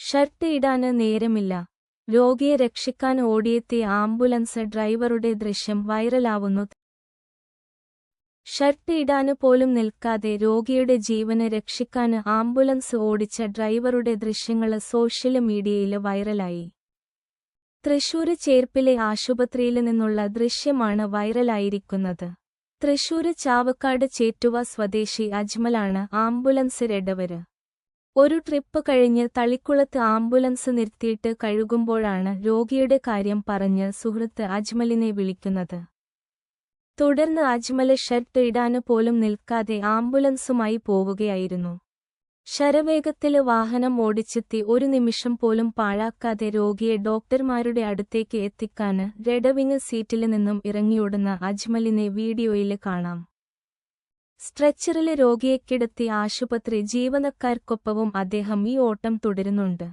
Shirt ഇടാന് നേരമില്ല. രോഗിയെ രക്ഷിക്കാൻ ഓടിയെത്തിയ ആംബുലൻസ് ഡ്രൈവറുടെ ദൃശ്യം വൈറലാവുന്നു. ഷർട്ട് ഇടാന് പോലും നിൽക്കാതെ രോഗിയുടെ ജീവന് രക്ഷിക്കാന് ആംബുലൻസ് ഓടിച്ച ഡ്രൈവറുടെ ദൃശ്യങ്ങൾ സോഷ്യൽ മീഡിയയിൽ വൈറലായി. തൃശൂര് ചേർപ്പിലെ ആശുപത്രിയിൽ നിന്നുള്ള ദൃശ്യമാണ് വൈറലായിരിക്കുന്നത്. തൃശൂര് ചാവക്കാട് ചേറ്റുവ സ്വദേശി അജ്മലാണ് ആംബുലൻസ് രഡവര്. ഒരു ട്രിപ്പ് കഴിഞ്ഞ് തളിക്കുളത്ത് ആംബുലൻസ് നിർത്തിയിട്ട് കഴുകുമ്പോഴാണ് രോഗിയുടെ കാര്യം പറഞ്ഞ് സുഹൃത്ത് അജ്മലിനെ വിളിക്കുന്നത്. തുടർന്ന് അജ്മൽ ഷർട്ട് ഇടാന് പോലും നിൽക്കാതെ ആംബുലൻസുമായി പോവുകയായിരുന്നു. ശരവേഗത്തിൽ വാഹനം ഓടിച്ചെത്തി ഒരു നിമിഷം പോലും പാഴാക്കാതെ രോഗിയെ ഡോക്ടർമാരുടെ അടുത്തേക്ക് എത്തിക്കാന് റെഡവിങ് സീറ്റിൽ നിന്നും ഇറങ്ങിയോടുന്ന അജ്മലിനെ വീഡിയോയിൽ കാണാം. സ്ട്രെച്ചറിൽ രോഗിയെ കിടത്തി ആശുപത്രി ജീവനക്കാർക്കൊപ്പവും അദ്ദേഹം ഈ ഓട്ടം തുടരുന്നുണ്ട്.